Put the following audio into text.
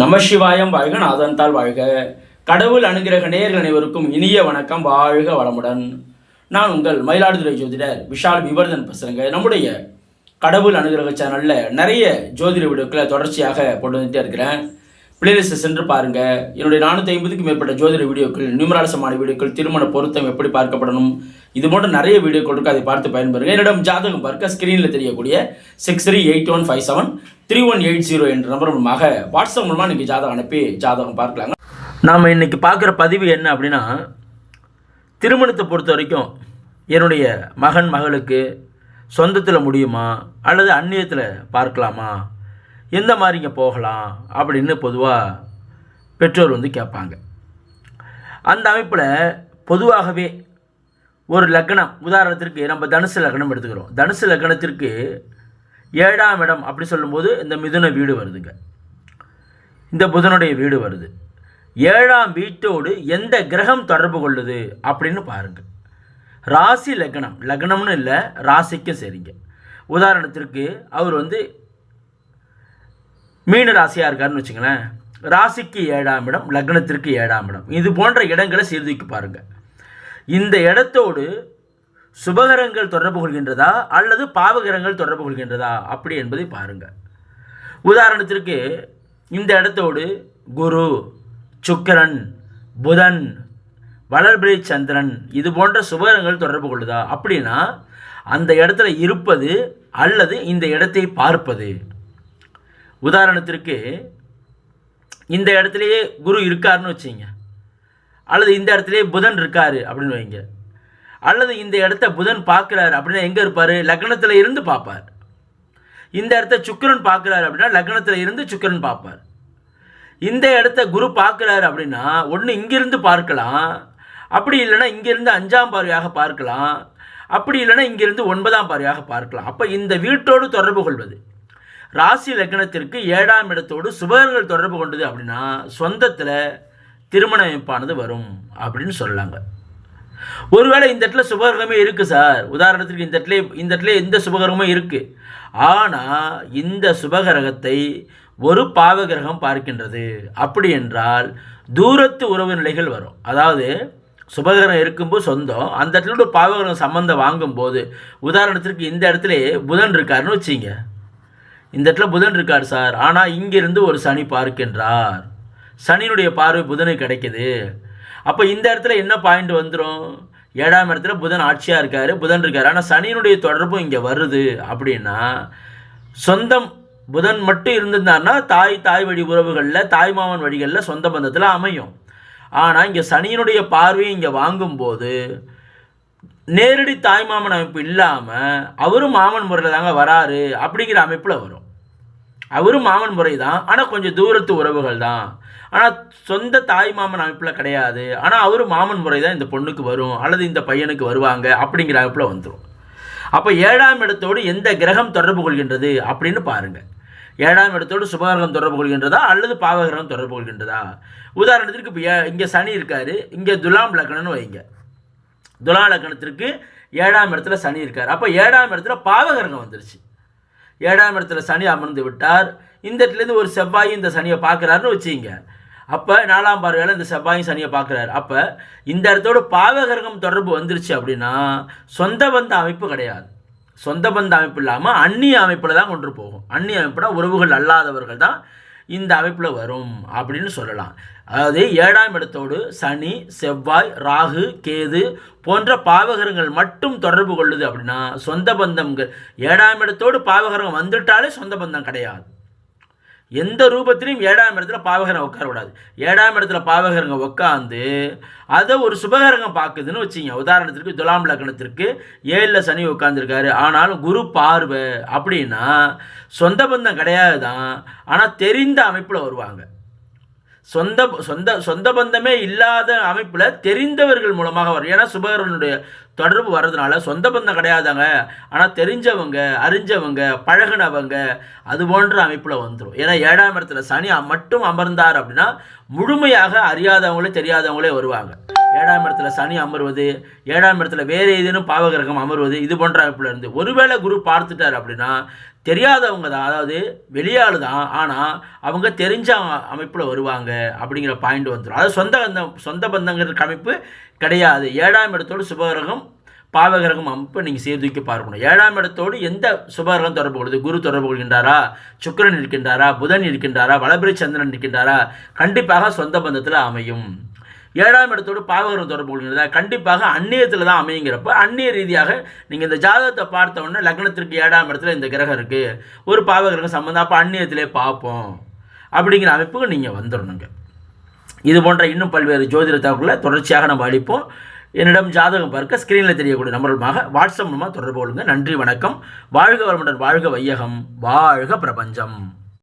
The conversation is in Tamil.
நமசிவாயம் வாழ்க நாதன்தால் வாழ்க. கடவுள் அனுகிரக நேர்கள் அனைவருக்கும் இனிய வணக்கம். வாழ்க வளமுடன். நான் உங்கள் மயிலாடுதுறை ஜோதிடர் விஷால் விவர்தன் பேசுகிறேங்க நம்முடைய கடவுள் அனுகிரக சேனலில் நிறைய ஜோதிட வீடியோக்களை தொடர்ச்சியாக போட்டு வந்துட்டே இருக்கிறேன். பிளேலிஸ்ட்டை சென்று பாருங்கள் என்னுடைய நானூற்றி ஐம்பதுக்கும் மேற்பட்ட ஜோதிட வீடியோக்கள் நியூமராலசமான வீடியோக்கள் திருமண பொருத்தம் எப்படி பார்க்கப்படணும் இது போன்ற நிறைய வீடியோக்கள் கொடுக்க அதை பார்த்து பயன்பெறுங்க. என்னிடம் ஜாதகம் பார்க்க ஸ்க்ரீனில் தெரியக்கூடிய six three eight one five seven three one eight zero என்ற நம்பர் மூலமாக வாட்ஸ்அப் மூலமாக இன்றைக்கி ஜாதகம் அனுப்பி ஜாதகம் பார்க்கலாங்க. நாம் இன்னைக்கு பார்க்குற பதிவு என்ன அப்படின்னா திருமணத்தை பொறுத்த வரைக்கும் என்னுடைய மகன் மகளுக்கு சொந்தத்தில் முடியுமா அல்லது அந்நியத்தில் பார்க்கலாமா எந்த மாதிரிங்க போகலாம் அப்படின்னு பொதுவாக பெற்றோர் வந்து கேட்பாங்க. அந்த அமைப்பில் பொதுவாகவே ஒரு லக்னம். உதாரணத்திற்கு நம்ம தனுசு லக்னம் எடுத்துக்கிறோம். தனுசு லக்னத்திற்கு ஏழாம் இடம் அப்படி சொல்லும்போது இந்த மிதுன வீடு வருதுங்க. இந்த புதனுடைய வீடு வருது. ஏழாம் வீட்டோடு எந்த கிரகம் தொடர்பு கொள்ளுது அப்படின்னு பாருங்கள் ராசி லக்னம். லக்னம்னு இல்லை ராசிக்கும் சரிங்க. உதாரணத்திற்கு அவர் வந்து மீன ராசியாக இருக்காருன்னு வச்சுங்களேன் ராசிக்கு ஏழாம் இடம் லக்னத்திற்கு ஏழாம் இடம். இது போன்ற இடங்களை சீர்தூக்கி பாருங்கள் இந்த இடத்தோடு சுபகரங்கள் தொடர்பு கொள்கின்றதா அல்லது பாவகரங்கள் தொடர்பு கொள்கின்றதா? அப்படி என்பதை பாருங்கள் உதாரணத்திற்கு இந்த இடத்தோடு குரு சுக்கிரன் புதன் வளர்பிறை சந்திரன் இது போன்ற சுபகரங்கள் தொடர்பு கொள்ளுதா? அப்படின்னா அந்த இடத்துல இருப்பது அல்லது இந்த இடத்தை பார்ப்பது. உதாரணத்திற்கு இந்த இடத்துலையே குரு இருக்காருன்னு வச்சுங்க அல்லது இந்த இடத்துலையே புதன் இருக்காரு அப்படின்னு வைங்க. அல்லது இந்த இடத்த புதன் பார்க்குறாரு அப்படின்னா எங்கே இருப்பார்? லக்னத்தில் இருந்து பார்ப்பார். இந்த இடத்த சுக்கரன் பார்க்குறாரு அப்படின்னா லக்னத்தில் இருந்து சுக்கரன் பார்ப்பார். இந்த இடத்த குரு பார்க்குறாரு அப்படின்னா ஒன்று இங்கிருந்து பார்க்கலாம். அப்படி இல்லைன்னா இங்கிருந்து அஞ்சாம் பார்வையாக பார்க்கலாம். அப்படி இல்லைன்னா இங்கிருந்து ஒன்பதாம் பார்வையாக பார்க்கலாம். அப்போ இந்த வீட்டோடு தொடர்பு கொள்வது. ராசி லக்னத்திற்கு ஏழாம் இடத்தோடு சுபகங்கள் தொடர்பு கொண்டது அப்படின்னா சொந்தத்தில் திருமண அமைப்பானது வரும் அப்படின்னு சொல்லலாங்க. ஒருவேளை இந்த இடத்துல சுபகிரகமே இருக்குது சார். உதாரணத்திற்கு இந்த இடத்துல இந்த இடத்துல எந்த சுபகிரகமும் இருக்குது ஆனால் இந்த சுபகிரகத்தை ஒரு பாவகிரகம் பார்க்கின்றது. அப்படி என்றால் தூரத்து உறவு நிலைகள் வரும். அதாவது சுபகிரகம் இருக்கும்போது சொந்தம் அந்த இடத்துல ஒரு பாவகிரகம் சம்மந்தம் வாங்கும்போது உதாரணத்திற்கு இந்த இடத்துல புதன் இருக்காருன்னு வச்சிங்க இந்த இடத்துல புதன் இருக்கார் சார். ஆனால் இங்கிருந்து ஒரு சனி பார்க்கின்றார். சனியினுடைய பார்வை புதனுக்கு கிடைக்குது. அப்போ இந்த இடத்துல என்ன பாயிண்ட் வந்துடும் ஏழாம் இடத்துல புதன் ஆட்சியாக இருக்கார் புதன் இருக்கார். ஆனால் சனியினுடைய தொடர்பும் இங்கே வருது அப்படின்னா சொந்தம் புதன் மட்டும் இருந்திருந்தாருன்னா தாய் தாய் வழி உறவுகளில் தாய் மாமன் வழிகளில் சொந்த பந்தத்தில் அமையும். ஆனால் இங்கே சனியினுடைய பார்வையை இங்கே வாங்கும்போது நேரடி தாய் மாமன் அமைப்பு இல்லாமல் அவரும் மாமன் முறையில் தாங்க வராரு அப்படிங்கிற அமைப்பில் வரும். அவரும் மாமன் முறை தான் ஆனால் கொஞ்சம் தூரத்து உறவுகள் தான் ஆனால் சொந்த தாய் மாமன் அமைப்பில் கிடையாது. ஆனால் அவரும் மாமன் முறை தான் இந்த பொண்ணுக்கு வரும் அல்லது இந்த பையனுக்கு வருவாங்க அப்படிங்கிற அமைப்பில் வந்துடும் அப்போ ஏழாம் இடத்தோடு எந்த கிரகம் தொடர்பு கொள்கின்றது அப்படின்னு பாருங்கள் ஏழாம் இடத்தோடு சுபகிரகம் தொடர்பு கொள்கின்றதா அல்லது பாவகிரகம் தொடர்பு கொள்கின்றதா? உதாரணத்திற்கு இப்போ இங்கே சனி இருக்கார் இங்கே துலாம் லக்கணம்னு வைங்க. துலா லக்னத்திற்கு ஏழாம் இடத்துல சனி இருக்கார். அப்போ ஏழாம் இடத்துல பாவகிரகம் வந்துருச்சு. ஏழாம் இடத்துல சனி அமர்ந்து விட்டார். இந்த இடத்துலேருந்து ஒரு செவ்வாயும் இந்த சனியை பார்க்குறாருன்னு வச்சுங்க அப்போ நாலாம் பார்வையால் இந்த செவ்வாயும் சனியை பார்க்குறாரு. அப்போ இந்த இடத்தோட பாவகிரகம் தொடர்பு வந்துருச்சு அப்படின்னா சொந்த பந்த அமைப்பு கிடையாது. சொந்த பந்த அமைப்பு இல்லாமல் அந்நிய அமைப்பில் தான் கொண்டு போகும். அந்நிய அமைப்புனா உறவுகள் அல்லாதவர்கள் தான் இந்த அமைப்பில் வரும் அப்படின்னு சொல்லலாம். அதாவது ஏழாம் இடத்தோடு சனி செவ்வாய் ராகு கேது போன்ற பாவகரங்கள் மட்டும் தொடர்பு கொள்ளுது அப்படின்னா சொந்த பந்தம் ஏழாம் இடத்தோடு பாவகரம் வந்துட்டாலே சொந்த பந்தம் கிடையாது. எந்த ரூபத்திலையும் ஏழாம் இடத்துல பாவகரம் உட்காரக்கூடாது ஏழாம் இடத்துல பாவகரங்க உட்காந்து அதை ஒரு சுபகரங்கம் பார்க்குதுன்னு வச்சிங்க உதாரணத்திற்கு துலாம் லக்னத்திற்கு ஏழில் சனி உட்காந்துருக்காரு ஆனாலும் குரு பார்வை அப்படின்னா சொந்த பந்தம் கிடையாது தான் ஆனால் தெரிந்த அமைப்பில் வருவாங்க. சொந்த சொந்த சொந்த பந்தமே இல்லாத அமைப்பில் தெரிந்தவர்கள் மூலமாக வரும். ஏன்னா சுபகரனுடைய தொடர்பு வர்றதுனால சொந்த பந்தம் கிடையாதாங்க. ஆனால் தெரிஞ்சவங்க அறிஞ்சவங்க பழகினவங்க அது போன்ற அமைப்பில் வந்துடும் ஏன்னா ஏழாம் இடத்துல சனி மட்டும் அமர்ந்தார் அப்படின்னா முழுமையாக அறியாதவங்களே தெரியாதவங்களே வருவாங்க. ஏழாம் இடத்துல சனி அமர்வது ஏழாம் இடத்துல வேறு ஏதேனும் பாவகிரகம் அமர்வது இது போன்ற அமைப்பில் இருந்து ஒருவேளை குரு பார்த்துட்டார் அப்படின்னா தெரியாதவங்க தான் அதாவது வெளியாள் தான் ஆனால் அவங்க தெரிஞ்ச அமைப்பில் வருவாங்க அப்படிங்கிற பாயிண்ட் வந்துடும் அதாவது சொந்த பந்தம் சொந்த பந்தங்கிற அமைப்பு கிடையாது. ஏழாம் இடத்தோடு சுபகிரகம் பாவகிரகம் அமைப்பை நீங்கள் சீர்தூக்கி பார்க்கணும். ஏழாம் இடத்தோடு எந்த சுபகிரகம் தொடர்பு கொள்வது குரு தொடர்பு கொள்கின்றாரா? சுக்கிரன் இருக்கின்றாரா? புதன் இருக்கின்றாரா? வளபிரி சந்திரன் இருக்கின்றாரா? கண்டிப்பாக சொந்த பந்தத்தில் அமையும். ஏழாம் இடத்தோடு பாவகரம் தொடர்பு கொள்கிறதா கண்டிப்பாக அந்நியத்தில் தான் அமையுங்கிறப்ப அந்நிய ரீதியாக நீங்கள் இந்த ஜாதகத்தை பார்த்த உடனே லக்னத்திற்கு ஏழாம் இடத்துல இந்த கிரகம் இருக்குது ஒரு பாவகிரகம் சம்மந்தம் அப்போ அந்நியத்திலே பார்ப்போம். அப்படிங்கிற அமைப்புக்கு நீங்கள் வந்துடணுங்க இது போன்ற இன்னும் பல்வேறு ஜோதிட தகவல்களை தொடர்ச்சியாக நம்ம அளிப்போம். என்னிடம் ஜாதகம் பார்க்க ஸ்க்ரீனில் தெரியக்கூடிய நம்பர்களுமாக வாட்ஸ்அப் மூலமாக தொடர்பு கொள்ளுங்கள் நன்றி வணக்கம். வாழ்க வளமுடன் வாழ்க வையகம். வாழ்க பிரபஞ்சம்.